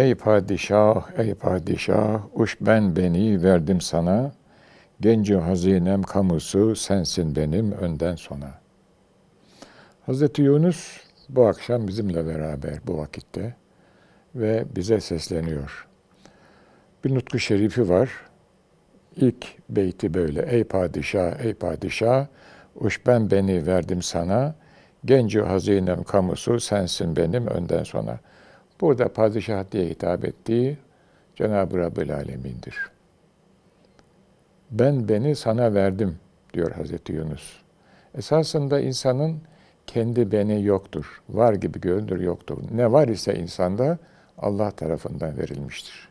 Ey padişah, ey padişah, uş ben beni verdim sana. Genci hazinem kamusu sensin benim önden sona. Hazreti Yunus bu akşam bizimle beraber bu vakitte ve bize sesleniyor. Bir nutku şerifi var. İlk beyti böyle. Ey padişah, ey padişah, uş ben beni verdim sana. Genci hazinem kamusu sensin benim önden sona. Burada padişah diye hitap ettiği Cenab-ı Rabbül Alemin'dir. Ben beni sana verdim diyor Hazreti Yunus. Esasında insanın kendi beni yoktur. Var gibi görünür yoktur. Ne var ise insanda Allah tarafından verilmiştir.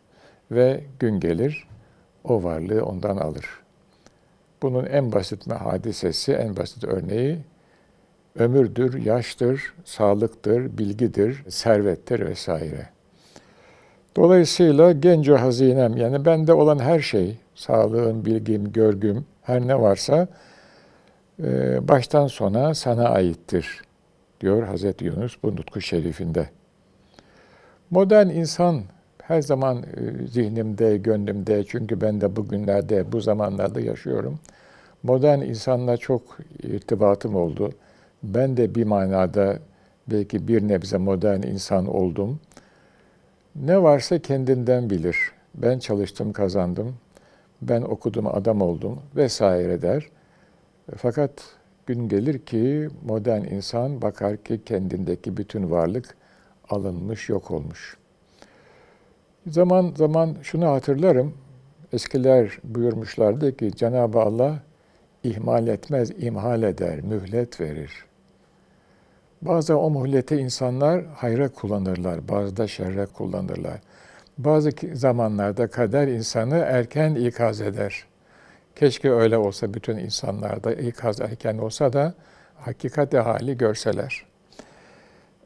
Ve gün gelir o varlığı ondan alır. Bunun en basit hadisesi, en basit örneği ömürdür, yaştır, sağlıktır, bilgidir, servettir vesaire. Dolayısıyla genco hazinem yani bende olan her şey, sağlığım, bilgim, görgüm, her ne varsa e, baştan sona sana aittir diyor Hazreti Yunus bu nutku şerifinde. Modern insan her zaman e, zihnimde, gönlümde çünkü ben de bugünlerde, bu zamanlarda yaşıyorum. Modern insanla çok irtibatım oldu. Ben de bir manada belki bir nebze modern insan oldum. Ne varsa kendinden bilir. Ben çalıştım, kazandım. Ben okudum, adam oldum vesaire der. Fakat gün gelir ki modern insan bakar ki kendindeki bütün varlık alınmış, yok olmuş. Zaman zaman şunu hatırlarım. Eskiler buyurmuşlardı ki Cenab-ı Allah ihmal etmez, imhal eder, mühlet verir. Bazı o muhleti insanlar hayra kullanırlar, bazı da şerre kullanırlar. Bazı zamanlarda kader insanı erken ikaz eder. Keşke öyle olsa bütün insanlarda ikaz erken olsa da hakikati hali görseler.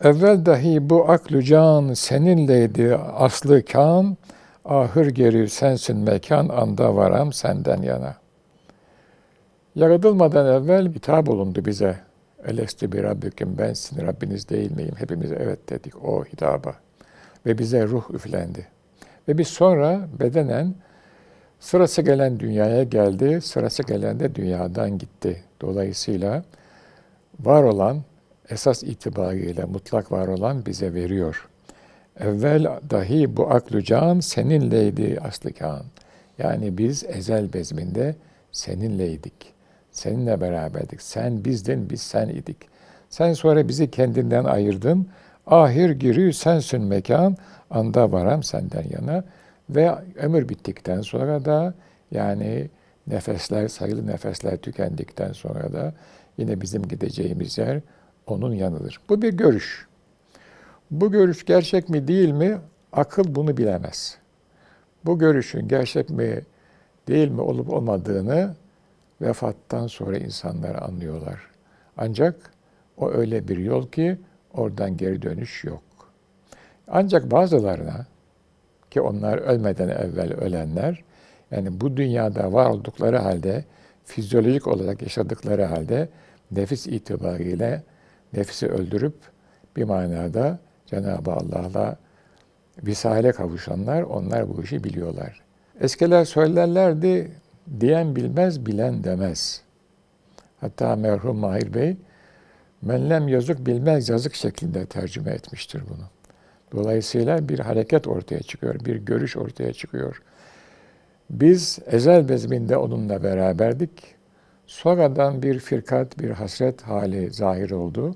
Evvel dahi bu aklü can seninleydi aslı kan, ahır geri sensin mekan anda varam senden yana. Yaratılmadan evvel hitap olundu bize. Elesti bir Rabbüküm ben sizin Rabbiniz değil miyim? Hepimiz evet dedik o hitaba. Ve bize ruh üflendi. Ve biz sonra bedenen sırası gelen dünyaya geldi, sırası gelen de dünyadan gitti. Dolayısıyla var olan, esas itibariyle mutlak var olan bize veriyor. Evvel dahi bu aklı can seninleydi aslı kan. Yani biz ezel bezminde seninleydik. Seninle beraberdik. Sen bizdin, biz sen idik. Sen sonra bizi kendinden ayırdın. Ahir giri sensin mekan, anda varam senden yana. Ve ömür bittikten sonra da yani nefesler, sayılı nefesler tükendikten sonra da yine bizim gideceğimiz yer onun yanıdır. Bu bir görüş. Bu görüş gerçek mi değil mi? Akıl bunu bilemez. Bu görüşün gerçek mi değil mi olup olmadığını vefattan sonra insanlar anlıyorlar. Ancak o öyle bir yol ki oradan geri dönüş yok. Ancak bazılarına ki onlar ölmeden evvel ölenler yani bu dünyada var oldukları halde fizyolojik olarak yaşadıkları halde nefis itibariyle nefsi öldürüp bir manada Cenab-ı Allah'la visale kavuşanlar onlar bu işi biliyorlar. Eskiler söylerlerdi diyen bilmez, bilen demez. Hatta merhum Mahir Bey, menlem yazık bilmez yazık şeklinde tercüme etmiştir bunu. Dolayısıyla bir hareket ortaya çıkıyor, bir görüş ortaya çıkıyor. Biz ezel bezminde onunla beraberdik. Sonradan bir firkat, bir hasret hali zahir oldu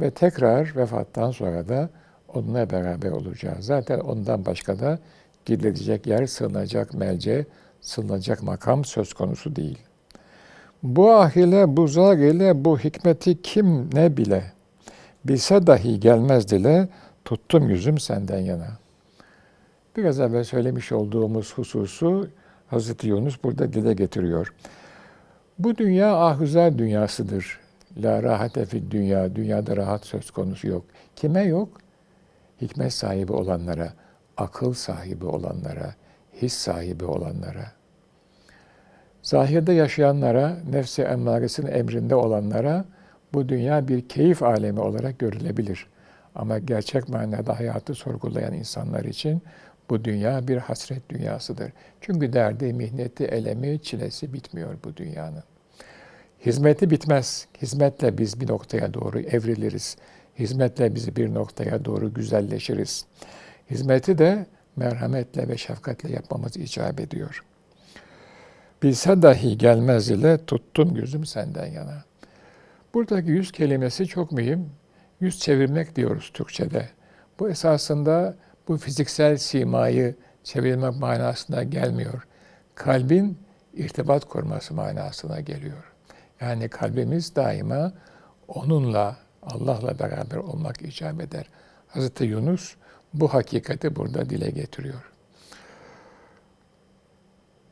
ve tekrar vefattan sonra da onunla beraber olacağız. Zaten ondan başka da gidilecek yer, sığınacak melce, sığınacak makam söz konusu değil. Bu ahile, bu zar ile bu hikmeti kim ne bile, bilse dahi gelmez dile, tuttum yüzüm senden yana. Biraz evvel söylemiş olduğumuz hususu Hazreti Yunus burada dile getiriyor. Bu dünya ahüzer dünyasıdır. La rahate fid dünya, dünyada rahat söz konusu yok. Kime yok? Hikmet sahibi olanlara, akıl sahibi olanlara, his sahibi olanlara. Zahirde yaşayanlara, nefsi emmaresinin emrinde olanlara bu dünya bir keyif alemi olarak görülebilir. Ama gerçek manada hayatı sorgulayan insanlar için bu dünya bir hasret dünyasıdır. Çünkü derdi, mihneti, elemi, çilesi bitmiyor bu dünyanın. Hizmeti bitmez. Hizmetle biz bir noktaya doğru evriliriz. Hizmetle biz bir noktaya doğru güzelleşiriz. Hizmeti de merhametle ve şefkatle yapmamız icap ediyor. Bilse dahi gelmez ile tuttum gözüm senden yana. Buradaki yüz kelimesi çok mühim. Yüz çevirmek diyoruz Türkçe'de. Bu esasında bu fiziksel simayı çevirmek manasına gelmiyor. Kalbin irtibat kurması manasına geliyor. Yani kalbimiz daima onunla, Allah'la beraber olmak icap eder. Hazreti Yunus bu hakikati burada dile getiriyor.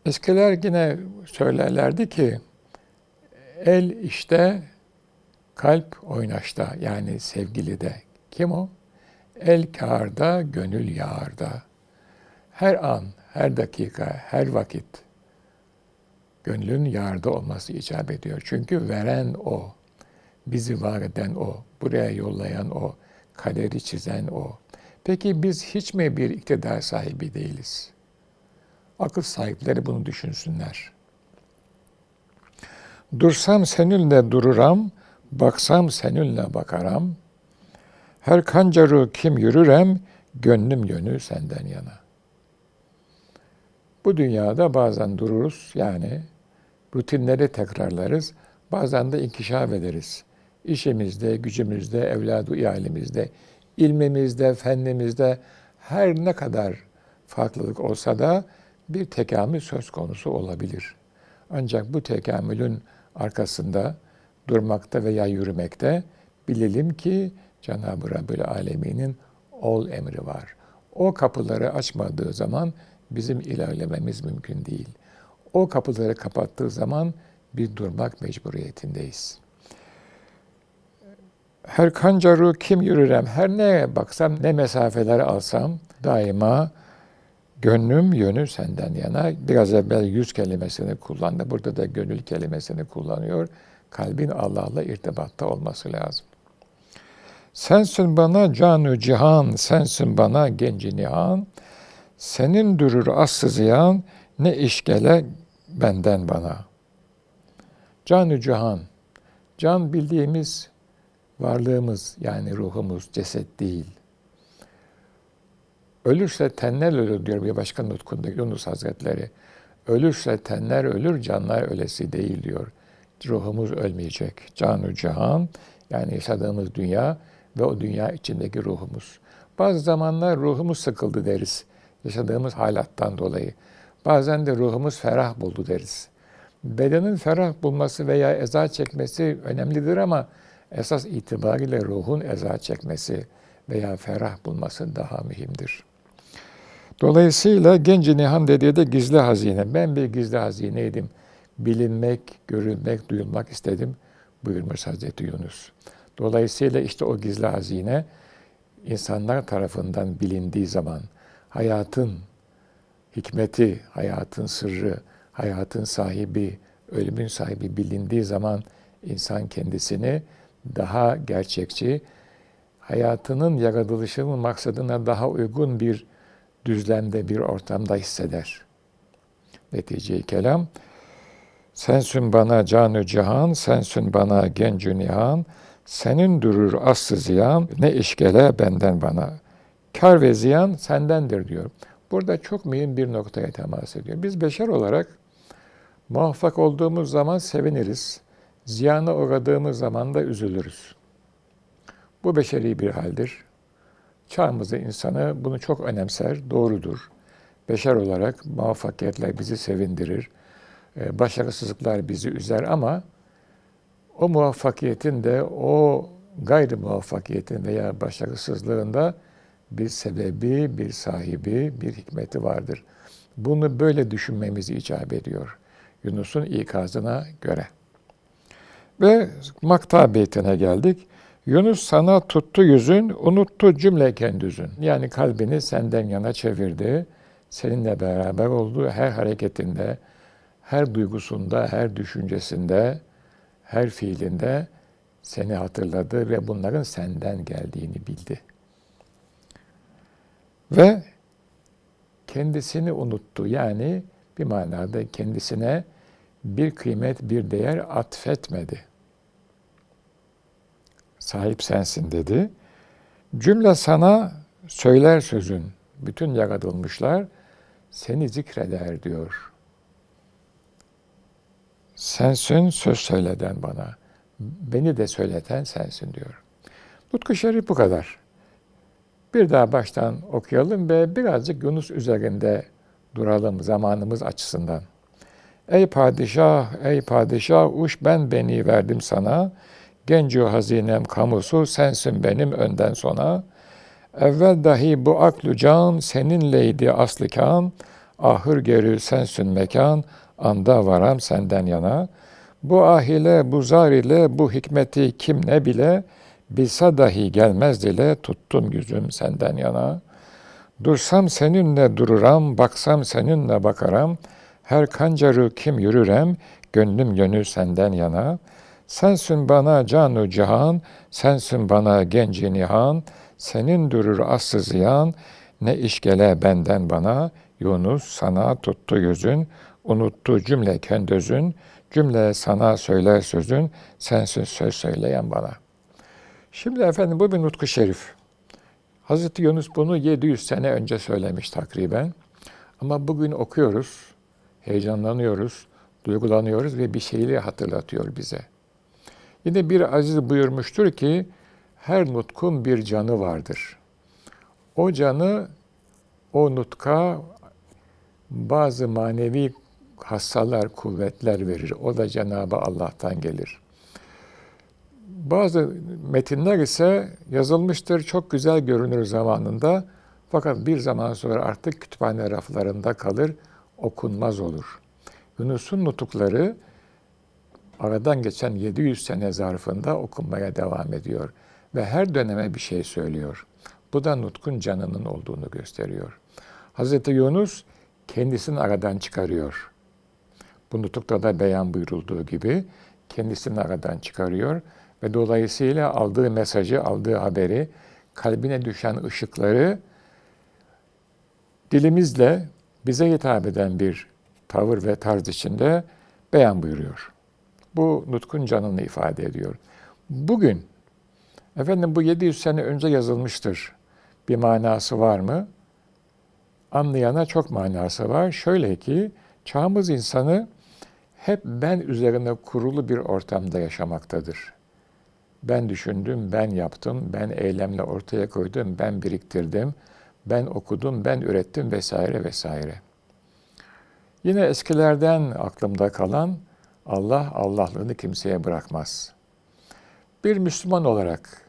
Eskiler yine söylerlerdi ki el işte kalp oynaşta yani sevgili de. Kim o? El kârda, gönül yağarda. Her an, her dakika, her vakit gönlün yağarda olması icap ediyor. Çünkü veren o, bizi var eden o, buraya yollayan o, kaderi çizen o. Peki biz hiç mi bir iktidar sahibi değiliz? Akıl sahipleri bunu düşünsünler. Dursam seninle dururam, baksam seninle bakaram. Her kancaru kim yürürem, gönlüm yönü senden yana. Bu dünyada bazen dururuz yani rutinleri tekrarlarız, bazen de inkişaf ederiz. İşimizde, gücümüzde, evladı ialemizde, ilmimizde, fennimizde her ne kadar farklılık olsa da bir tekamül söz konusu olabilir. Ancak bu tekamülün arkasında durmakta veya yürümekte bilelim ki Cenab-ı Rabbül Alemin'in ol emri var. O kapıları açmadığı zaman bizim ilerlememiz mümkün değil. O kapıları kapattığı zaman bir durmak mecburiyetindeyiz. Her kancaru kim yürürem, her ne baksam, ne mesafeler alsam daima gönlüm yönü senden yana. Biraz evvel yüz kelimesini kullandı. Burada da gönül kelimesini kullanıyor. Kalbin Allah'la irtibatta olması lazım. Sensin bana canü cihan, sensin bana genci nihan. Senin dürür aslı ziyan, ne işgele benden bana. Canü cihan, can bildiğimiz varlığımız yani ruhumuz, ceset değil. Ölürse tenler ölür diyor bir başka nutkunda Yunus Hazretleri. Ölürse tenler ölür, canlar ölesi değil diyor. Ruhumuz ölmeyecek. Canu cihan yani yaşadığımız dünya ve o dünya içindeki ruhumuz. Bazı zamanlar ruhumuz sıkıldı deriz. Yaşadığımız halattan dolayı. Bazen de ruhumuz ferah buldu deriz. Bedenin ferah bulması veya eza çekmesi önemlidir ama esas itibariyle ruhun eza çekmesi veya ferah bulması daha mühimdir. Dolayısıyla genci nihan dediği de gizli hazine. Ben bir gizli hazineydim. Bilinmek, görülmek, duyulmak istedim buyurmuş Hazreti Yunus. Dolayısıyla işte o gizli hazine insanlar tarafından bilindiği zaman hayatın hikmeti, hayatın sırrı, hayatın sahibi, ölümün sahibi bilindiği zaman insan kendisini daha gerçekçi, hayatının yaratılışının maksadına daha uygun bir düzlemde, bir ortamda hisseder. Netice kelam, sensin bana canı cihan, sensin bana gencü nihan, senin durur aslı ziyan, ne işgele benden bana. Kar ve ziyan sendendir diyor. Burada çok mühim bir noktaya temas ediyor. Biz beşer olarak muvaffak olduğumuz zaman seviniriz. Ziyana uğradığımız zaman da üzülürüz. Bu beşeri bir haldir. Çağımızda insanı bunu çok önemser, doğrudur. Beşer olarak muvaffakiyetler bizi sevindirir. Ee, başarısızlıklar bizi üzer ama o muvaffakiyetin de o gayri muvaffakiyetin veya başarısızlığında bir sebebi, bir sahibi, bir hikmeti vardır. Bunu böyle düşünmemiz icap ediyor Yunus'un ikazına göre. Ve makta beytine geldik. Yunus sana tuttu yüzün, unuttu cümle kendüzün. Yani kalbini senden yana çevirdi. Seninle beraber olduğu her hareketinde, her duygusunda, her düşüncesinde, her fiilinde seni hatırladı ve bunların senden geldiğini bildi. Ve kendisini unuttu. Yani bir manada kendisine bir kıymet, bir değer atfetmedi. Sahip sensin dedi. Cümle sana söyler sözün. Bütün yaratılmışlar seni zikreder diyor. Sensin söz söyleden bana. Beni de söyleten sensin diyor. Nutku Şerif bu kadar. Bir daha baştan okuyalım ve birazcık Yunus üzerinde duralım zamanımız açısından. Ey padişah, ey padişah, uş ben beni verdim sana. Genco hazinem kamusu sensin benim önden sona. Evvel dahi bu aklu can seninleydi aslı kan. Ahır geri sensin mekan, anda varam senden yana. Bu ahile, bu zar ile, bu hikmeti kim ne bile, bilsa dahi gelmez dile, tuttum yüzüm senden yana. Dursam seninle dururam, baksam seninle bakaram, her kancarı kim yürürem, gönlüm gönül senden yana. Sensin bana canu cihan, sensin bana genci nihan, senin durur aslı ziyan, ne iş gele benden bana, Yunus sana tuttu yüzün, unuttu cümle kendözün, cümle sana söyler sözün, sensin söz söyleyen bana. Şimdi efendim bu bir nutku şerif. Hazreti Yunus bunu 700 sene önce söylemiş takriben. Ama bugün okuyoruz, heyecanlanıyoruz, duygulanıyoruz ve bir şeyleri hatırlatıyor bize. Yine bir aziz buyurmuştur ki, her nutkun bir canı vardır. O canı, o nutka bazı manevi hassalar, kuvvetler verir. O da Cenab-ı Allah'tan gelir. Bazı metinler ise yazılmıştır, çok güzel görünür zamanında. Fakat bir zaman sonra artık kütüphane raflarında kalır, okunmaz olur. Yunus'un nutukları aradan geçen 700 sene zarfında okunmaya devam ediyor ve her döneme bir şey söylüyor. Bu da nutkun canının olduğunu gösteriyor. Hazreti Yunus kendisini aradan çıkarıyor. Bu nutukta da beyan buyurulduğu gibi kendisini aradan çıkarıyor ve dolayısıyla aldığı mesajı, aldığı haberi, kalbine düşen ışıkları dilimizle bize hitap eden bir tavır ve tarz içinde beyan buyuruyor. Bu nutkun canını ifade ediyor. Bugün, efendim bu 700 sene önce yazılmıştır. Bir manası var mı? Anlayana çok manası var. Şöyle ki, çağımız insanı hep ben üzerine kurulu bir ortamda yaşamaktadır. Ben düşündüm, ben yaptım, ben eylemle ortaya koydum, ben biriktirdim, ben okudum, ben ürettim vesaire vesaire. Yine eskilerden aklımda kalan Allah Allah'lığını kimseye bırakmaz. Bir Müslüman olarak,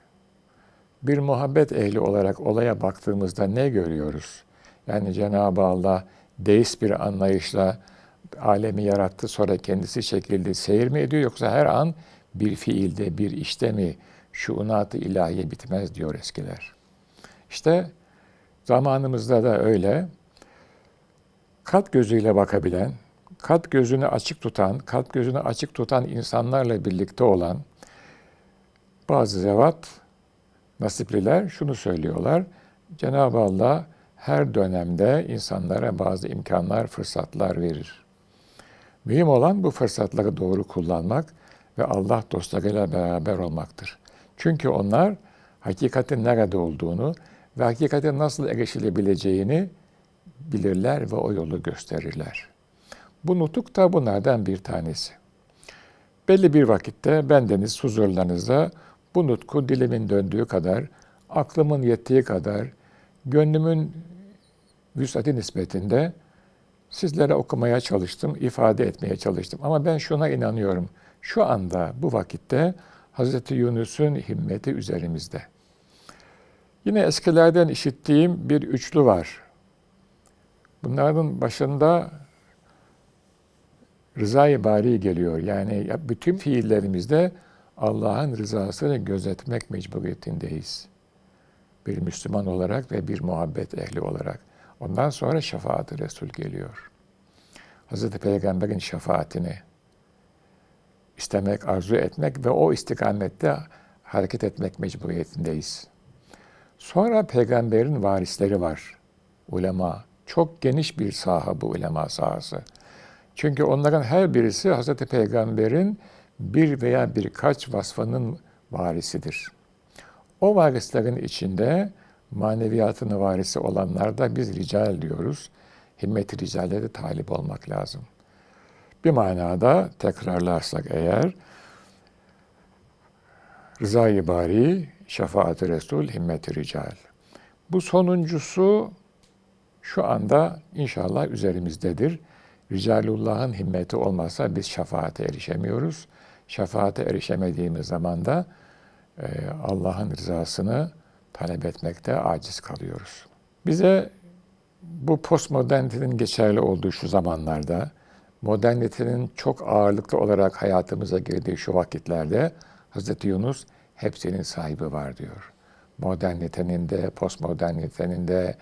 bir muhabbet ehli olarak olaya baktığımızda ne görüyoruz? Yani Cenab-ı Allah deist bir anlayışla alemi yarattı sonra kendisi şekilde seyir mi ediyor yoksa her an bir fiilde, bir işte mi şuunat-ı ilahiye bitmez diyor eskiler. İşte zamanımızda da öyle kalp gözüyle bakabilen, kalp gözünü açık tutan, kalp gözünü açık tutan insanlarla birlikte olan bazı zevat, nasipliler şunu söylüyorlar. Cenab-ı Allah her dönemde insanlara bazı imkanlar, fırsatlar verir. Mühim olan bu fırsatları doğru kullanmak ve Allah dostlarıyla beraber olmaktır. Çünkü onlar hakikatin nerede olduğunu ve hakikatin nasıl erişilebileceğini bilirler ve o yolu gösterirler. Bu nutuk da bunlardan bir tanesi. Belli bir vakitte bendeniz huzurlarınızda bu nutku dilimin döndüğü kadar, aklımın yettiği kadar, gönlümün vüsati nispetinde sizlere okumaya çalıştım, ifade etmeye çalıştım. Ama ben şuna inanıyorum. Şu anda, bu vakitte Hz. Yunus'un himmeti üzerimizde. Yine eskilerden işittiğim bir üçlü var. Bunların başında rızayı bari geliyor. Yani bütün fiillerimizde Allah'ın rızasını gözetmek mecburiyetindeyiz. Bir Müslüman olarak ve bir muhabbet ehli olarak. Ondan sonra şefaat-i Resul geliyor. Hazreti Peygamber'in şefaatini istemek, arzu etmek ve o istikamette hareket etmek mecburiyetindeyiz. Sonra peygamberin varisleri var. ulema. Çok geniş bir saha bu ulema sahası. Çünkü onların her birisi Hz. Peygamber'in bir veya birkaç vasfının varisidir. O varislerin içinde maneviyatının varisi olanlar da biz rical diyoruz. Himmet-i ricale de talip olmak lazım. Bir manada tekrarlarsak eğer Rıza-i Bari, Şefaat-i Resul, Himmet-i Rical. Bu sonuncusu şu anda inşallah üzerimizdedir. Ricalullah'ın himmeti olmazsa biz şefaate erişemiyoruz. Şefaate erişemediğimiz zaman da e, Allah'ın rızasını talep etmekte aciz kalıyoruz. Bize bu postmodernitenin geçerli olduğu şu zamanlarda, modernitenin çok ağırlıklı olarak hayatımıza girdiği şu vakitlerde Hz. Yunus hepsinin sahibi var diyor. Modernitenin de, postmodernitenin de,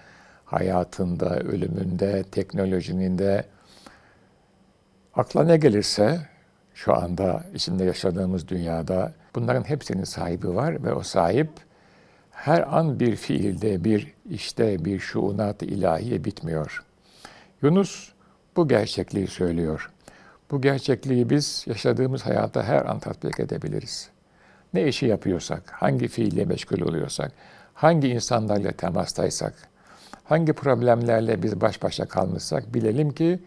hayatında, ölümünde, teknolojinin de akla ne gelirse şu anda içinde yaşadığımız dünyada bunların hepsinin sahibi var ve o sahip her an bir fiilde, bir işte, bir şuunat ilahiye bitmiyor. Yunus bu gerçekliği söylüyor. Bu gerçekliği biz yaşadığımız hayata her an tatbik edebiliriz. Ne işi yapıyorsak, hangi fiille meşgul oluyorsak, hangi insanlarla temastaysak, hangi problemlerle biz baş başa kalmışsak bilelim ki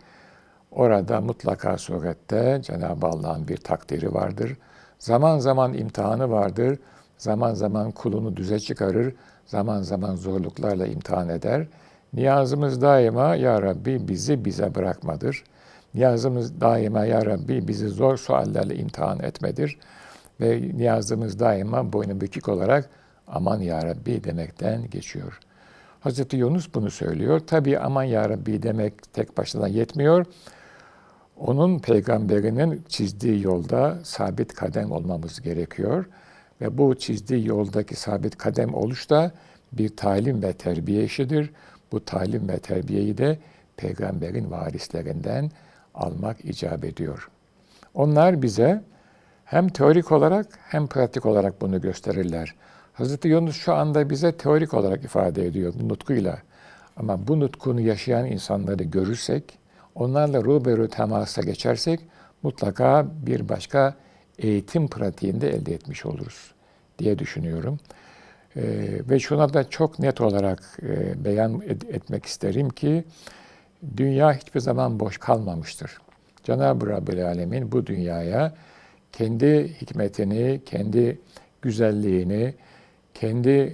orada mutlaka surette Cenab-ı Allah'ın bir takdiri vardır. Zaman zaman imtihanı vardır. Zaman zaman kulunu düze çıkarır. Zaman zaman zorluklarla imtihan eder. Niyazımız daima Ya Rabbi bizi bize bırakmadır. Niyazımız daima Ya Rabbi bizi zor suallerle imtihan etmedir. Ve niyazımız daima boynu bükük olarak aman Ya Rabbi demekten geçiyor. Hazreti Yunus bunu söylüyor. Tabi aman Ya Rabbi demek tek başına yetmiyor. Onun peygamberinin çizdiği yolda sabit kadem olmamız gerekiyor. Ve bu çizdiği yoldaki sabit kadem oluş da bir talim ve terbiye işidir. Bu talim ve terbiyeyi de peygamberin varislerinden almak icap ediyor. Onlar bize hem teorik olarak hem pratik olarak bunu gösterirler. Hazreti Yunus şu anda bize teorik olarak ifade ediyor nutkuyla. Ama bu nutkunu yaşayan insanları görürsek, onlarla ruberu temasa geçersek mutlaka bir başka eğitim pratiğinde elde etmiş oluruz diye düşünüyorum. Ee, ve şuna da çok net olarak e, beyan ed- etmek isterim ki dünya hiçbir zaman boş kalmamıştır. Cenab-ı Rabbül Alemin bu dünyaya kendi hikmetini, kendi güzelliğini, kendi e,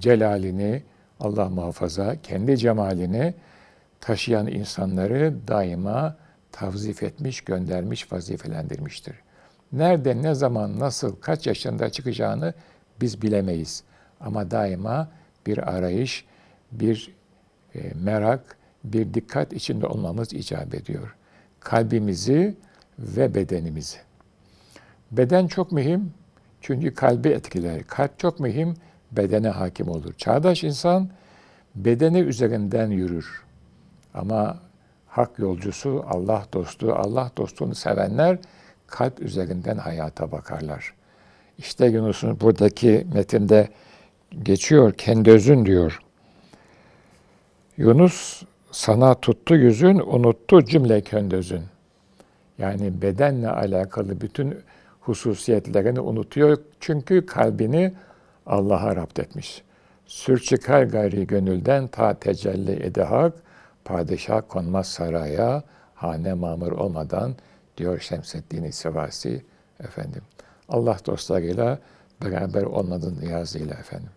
celalini, Allah muhafaza, kendi cemalini taşıyan insanları daima tavzif etmiş, göndermiş, vazifelendirmiştir. Nerede, ne zaman, nasıl, kaç yaşında çıkacağını biz bilemeyiz. Ama daima bir arayış, bir e, merak, bir dikkat içinde olmamız icap ediyor. Kalbimizi ve bedenimizi. Beden çok mühim çünkü kalbi etkiler. Kalp çok mühim, bedene hakim olur. Çağdaş insan bedeni üzerinden yürür. Ama hak yolcusu, Allah dostu, Allah dostunu sevenler kalp üzerinden hayata bakarlar. İşte Yunus'un buradaki metinde geçiyor, kendi özün diyor. Yunus sana tuttu yüzün, unuttu cümle kendözün. Yani bedenle alakalı bütün hususiyetlerini unutuyor. Çünkü kalbini Allah'a rapt etmiş. Sür çıkar gayri gönülden ta tecelli edehak, padişah konmaz saraya, hane mamur olmadan diyor Şemseddin Sivasi efendim. Allah dostlarıyla beraber olmadığın niyazıyla efendim.